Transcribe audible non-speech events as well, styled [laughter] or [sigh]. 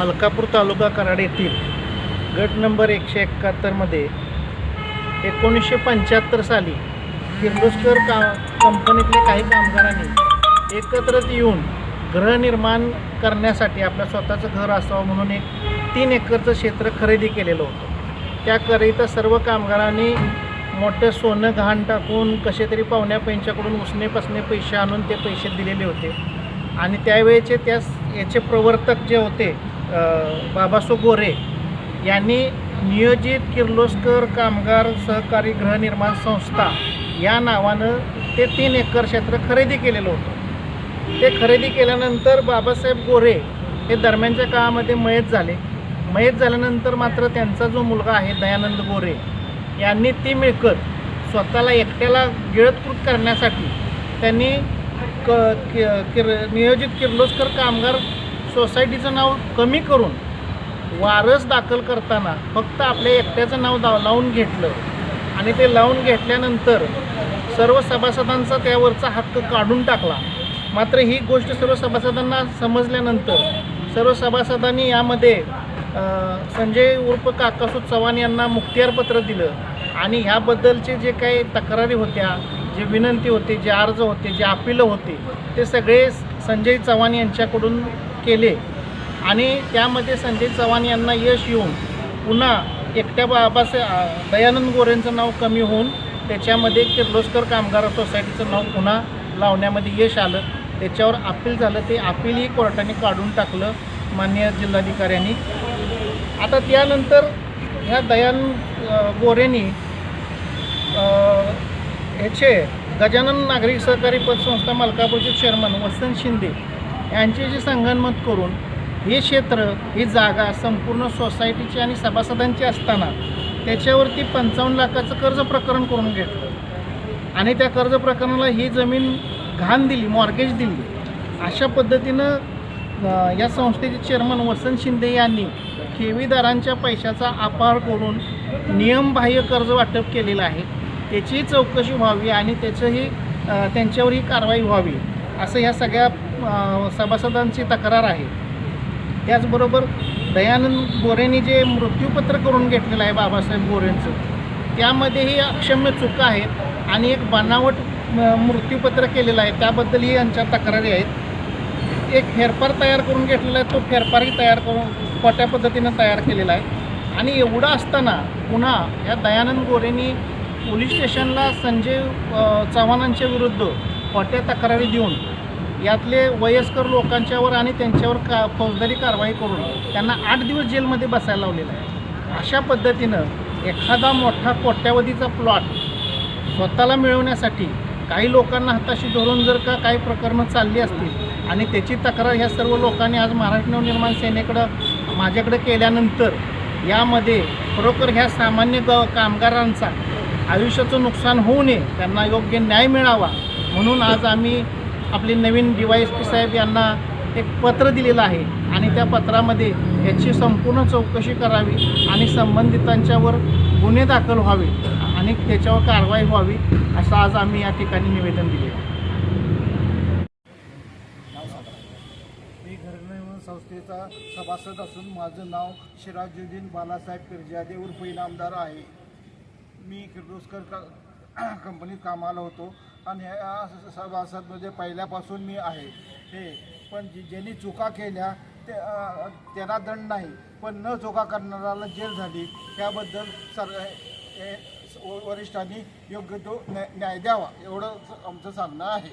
मलकापूर तालुका कराड येथील गट नंबर एकशे एकाहत्तरमध्ये एकोणीसशे पंच्याहत्तर साली किर्लोस्कर का कंपनीतले काही कामगारांनी एकत्रित येऊन गृहनिर्माण करण्यासाठी आपलं स्वतःचं घर असावं म्हणून एक तीन एकरचं क्षेत्र खरेदी केलेलं होतं. त्याकरिता सर्व कामगारांनी मोठं सोनं घाण टाकून कसे तरी पाहुण्या पैंच्याकडून उसने पसणे पैसे आणून ते पैसे दिलेले होते. आणि त्यावेळेचे त्या याचे प्रवर्तक जे होते बाबासो गोरे यांनी नियोजित किर्लोस्कर कामगार सहकारी गृहनिर्माण संस्था या नावानं ते तीन एकर क्षेत्र खरेदी केलेलं होतं. ते खरेदी केल्यानंतर बाबासाहेब गोरे हे दरम्यानच्या काळामध्ये मयत झाले. मयत झाल्यानंतर मात्र त्यांचा जो मुलगा आहे दयानंद गोरे यांनी ती मिळकत स्वतःला एकट्याला गिळतकृत करण्यासाठी त्यांनी क कि किर नियोजित किर्लोस्कर कामगार सोसायटीचं नाव कमी करून वारस दाखल करताना फक्त आपल्या एकट्याचं नाव दा लावून घेतलं. आणि ते लावून घेतल्यानंतर सर्व सभासदांचा त्यावरचा हक्क काढून टाकला. मात्र ही गोष्ट सर्व सभासदांना समजल्यानंतर सर्व सभासदांनी यामध्ये संजय उर्फ काकासू चव्हाण यांना मुक्तियारपत्र दिलं. आणि ह्याबद्दलचे जे काही तक्रारी होत्या जे विनंती होते जे अर्ज होते जे अपिलं होते ते सगळे संजय चव्हाण यांच्याकडून केले. आणि त्यामध्ये संजय चव्हाण यांना यश येऊन पुन्हा एकट्या बाबासे दयानंद गोरेंचं नाव कमी होऊन त्याच्यामध्ये किर्लोस्कर कामगार सोसायटीचं नाव पुन्हा लावण्यामध्ये यश आलं. त्याच्यावर अपील झालं. ते अपीलही कोर्टाने काढून टाकलं मान्य जिल्हाधिकाऱ्यांनी. आता त्यानंतर ह्या दयानंद गोरेंनी ह्याचे गजानन नागरिक सहकारी पतसंस्था मलकापूरचे चेअरमन वसंत शिंदे यांचे जे संगनमत करून हे क्षेत्र ही जागा संपूर्ण सोसायटीची आणि सभासदांची असताना त्याच्यावरती पंचावन्न लाखाचं कर्ज प्रकरण करून घेतलं. आणि त्या कर्ज प्रकरणाला ही जमीन घाण दिली मॉर्गेज दिली. अशा पद्धतीनं या संस्थेचे चेअरमन वसंत शिंदे यांनी ठेवीदारांच्या पैशाचा अपहार करून नियमबाह्य कर्ज वाटप केलेलं आहे. त्याचीही चौकशी व्हावी आणि त्याचंही त्यांच्यावरही कारवाई व्हावी असं ह्या सगळ्या सभासदांची तक्रार आहे. त्याचबरोबर दयानंद गोरेंनी जे मृत्यूपत्र करून घेतलेलं आहे बाबासाहेब गोरेंचं त्यामध्येही अक्षम्य चुका आहेत आणि एक बनावट म- मृत्यूपत्र केलेलं आहे. त्याबद्दलही यांच्या तक्रारी आहेत. एक फेरफार तयार करून घेतलेला आहे. तो फेरफारही तयार करून खोट्या पद्धतीनं तयार केलेला आहे. आणि एवढं असताना पुन्हा या दयानंद गोरेंनी पोलीस स्टेशनला संजय चव्हाणांच्या विरुद्ध खोट्या तक्रारी देऊन यातले वयस्कर लोकांच्यावर आणि त्यांच्यावर का फौजदारी कारवाई करून त्यांना आठ दिवस जेलमध्ये बसायला लावलेलं आहे. अशा पद्धतीनं एखादा मोठा कोट्यावधीचा प्लॉट स्वतःला मिळवण्यासाठी काही लोकांना हाताशी धरून जर का काही प्रकरणं चालली असतील आणि त्याची तक्रार ह्या सर्व लोकांनी आज महाराष्ट्र नवनिर्माण सेनेकडं माझ्याकडे केल्यानंतर यामध्ये खरोखर ह्या सामान्य ग कामगारांचा आयुष्याचं नुकसान होऊ नये त्यांना योग्य न्याय मिळावा म्हणून आज आम्ही आपले नवीन डी वाय एस पी साहेब यांना एक पत्र दिलेलं आहे. आणि त्या पत्रामध्ये याची संपूर्ण चौकशी करावी आणि संबंधितांच्यावर गुन्हे दाखल व्हावे आणि त्याच्यावर कारवाई व्हावी असं आज आम्ही या ठिकाणी निवेदन दिले आहे. मी घरनिर्माण संस्थेचा सभासद असून माझं नाव शिराजुद्दीन बालासाहेब पिरजादे उर्फ इनामदार आहे. मी किर्लोस्कर का [clears throat] कंपनीत कामाला होतो. आणि सभासद सभासदमध्ये पहिल्यापासून मी आहे. हे पण ज्यांनी चुका केल्या ते त्यांना दंड नाही. पण न चुका करणाऱ्याला जेल झाली. त्याबद्दल सर वरिष्ठांनी योग्य तो न्याय द्यावा. एवढं आमचं सांगणं आहे.